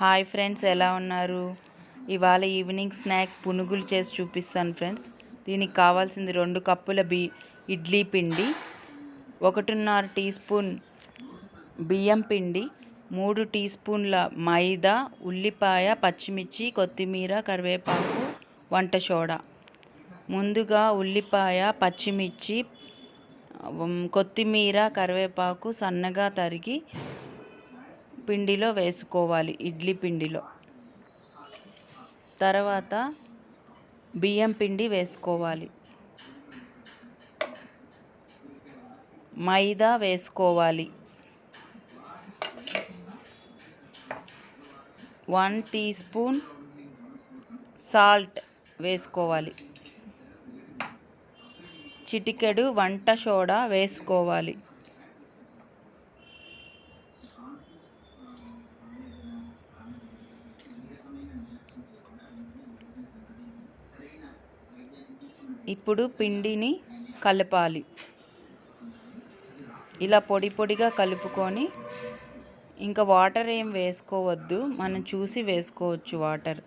Hi friends ఎలా ఉన్నారు? ఇవాళ ఈవినింగ్ స్నాక్స్ పునుగులు చేసి చూపిస్తాను ఫ్రెండ్స్. దీనికి కావాల్సింది రెండు కప్పుల బి ఇడ్లీ పిండి ఒకటిన్నర టీ స్పూన్ బియ్యం పిండి మూడు టీ స్పూన్ల మైదా ఉల్లిపాయ పచ్చిమిర్చి కొత్తిమీర కరివేపాకు వంట సోడా. ముందుగా ఉల్లిపాయ పచ్చిమిర్చి కొత్తిమీర కరివేపాకు సన్నగా తరిగి పిండిలో వేసుకోవాలి ఇడ్లీ పిండిలో. తర్వాత బియ్యం పిండి వేసుకోవాలి. మైదా వేసుకోవాలి. వన్ టీ స్పూన్ సాల్ట్ వేసుకోవాలి. చిటికెడు వంట సోడా వేసుకోవాలి. ఇప్పుడు పిండిని కలపాలి. ఇలా పొడి పొడిగా కలుపుకొని ఇంకా వాటర్ ఏం వేసుకోవద్దు మనం చూసి వేసుకోవచ్చు వాటర్.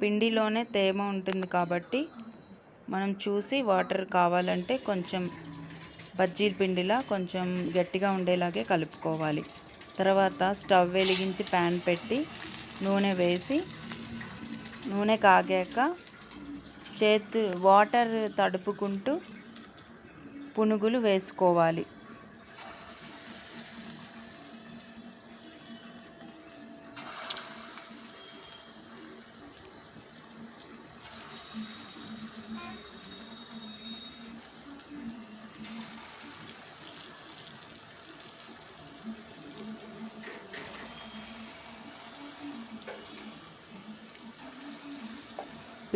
పిండిలోనే తేమ ఉంటుంది కాబట్టి మనం చూసి వాటర్ కావాలంటే కొంచెం బజ్జీల పిండిలా కొంచెం గట్టిగా ఉండేలాగే కలుపుకోవాలి. తర్వాత స్టవ్ వెలిగించి ప్యాన్ పెట్టి నూనె వేసి నూనె కాగాక చేతు వాటర్ తడుపుకుంటూ పునుగులు వేసుకోవాలి.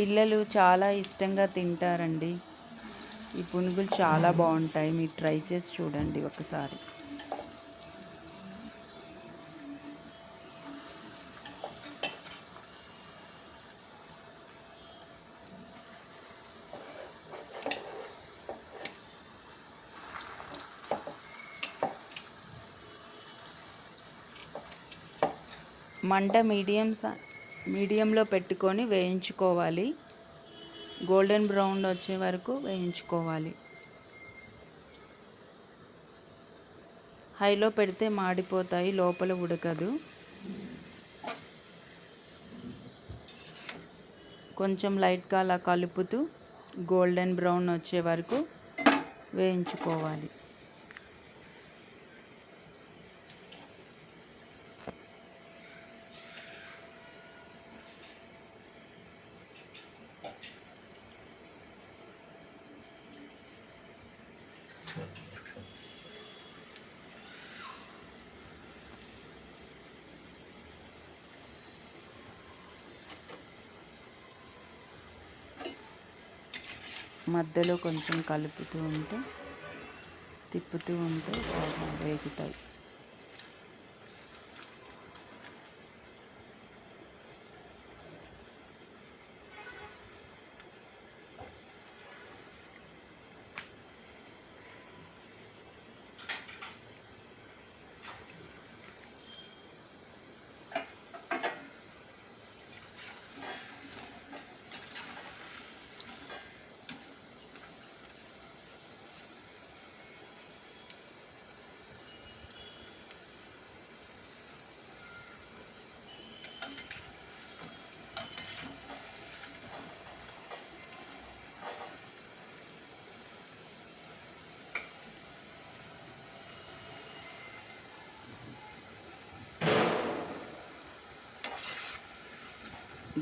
పిల్లలు చాలా ఇష్టంగా తింటారండి. ఈ పునుగులు చాలా బాగుంటాయి. మీరు ట్రై చేసి చూడండి ఒకసారి. మంట మీడియం సా మీడియంలో పెట్టుకొని వేయించుకోవాలి. గోల్డెన్ బ్రౌన్ వచ్చే వరకు వేయించుకోవాలి. హైలో పెడితే మాడిపోతాయి లోపల ఉడకదు. కొంచెం లైట్గా అలా కలుపుతూ గోల్డెన్ బ్రౌన్ వచ్చే వరకు వేయించుకోవాలి. మధ్యలో కొంచెం కలుపుతూ ఉంటే తిప్పుతూ ఉంటే బాగా వేగుతాయి.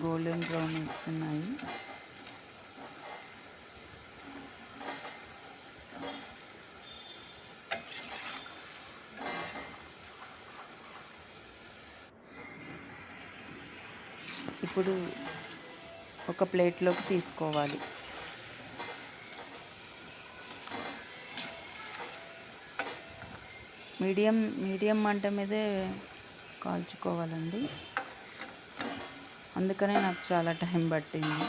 గోల్డెన్ బ్రౌన్ వస్తున్నాయి. ఇప్పుడు ఒక ప్లేట్లోకి తీసుకోవాలి. మీడియం మీడియం మంట మీదే కాల్చుకోవాలండి. అందుకనే నాకు చాలా టైం పట్టింది.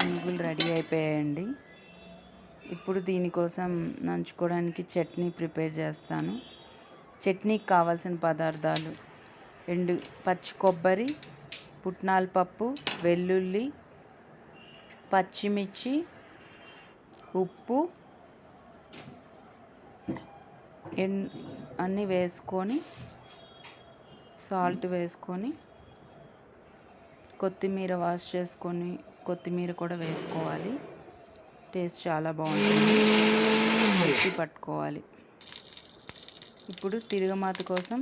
పునుగులు రెడీ అయిపోయాయండి. ఇప్పుడు దీనికోసం నంచుకోవడానికి చట్నీ ప్రిపేర్ చేస్తాను. చట్నీకి కావాల్సిన పదార్థాలు ఎండు పచ్చి కొబ్బరి పుట్నాల పప్పు వెల్లుల్లి పచ్చిమిర్చి ఉప్పు ఎన్ అన్నీ వేసుకొని సాల్ట్ వేసుకొని కొత్తిమీర వాష్ చేసుకొని కొత్తిమీర కూడా వేసుకోవాలి. టేస్ట్ చాలా బాగుంటుంది. మిక్సీ పట్టుకోవాలి. ఇప్పుడు తిరగమాత కోసం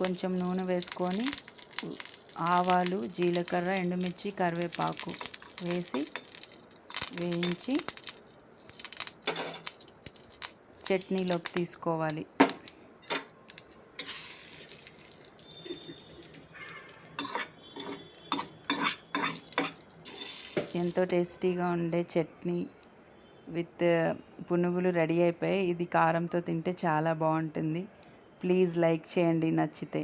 కొంచెం నూనె వేసుకొని ఆవాలు జీలకర్ర ఎండుమిర్చి కరివేపాకు వేసి వేయించి చట్నీలోకి తీసుకోవాలి. ఎంతో టేస్టీగా ఉండే చట్నీ విత్ పునుగులు రెడీ అయిపోయి ఇది కారంతో తింటే చాలా బాగుంటుంది. ప్లీజ్ లైక్ చేయండి నచ్చితే.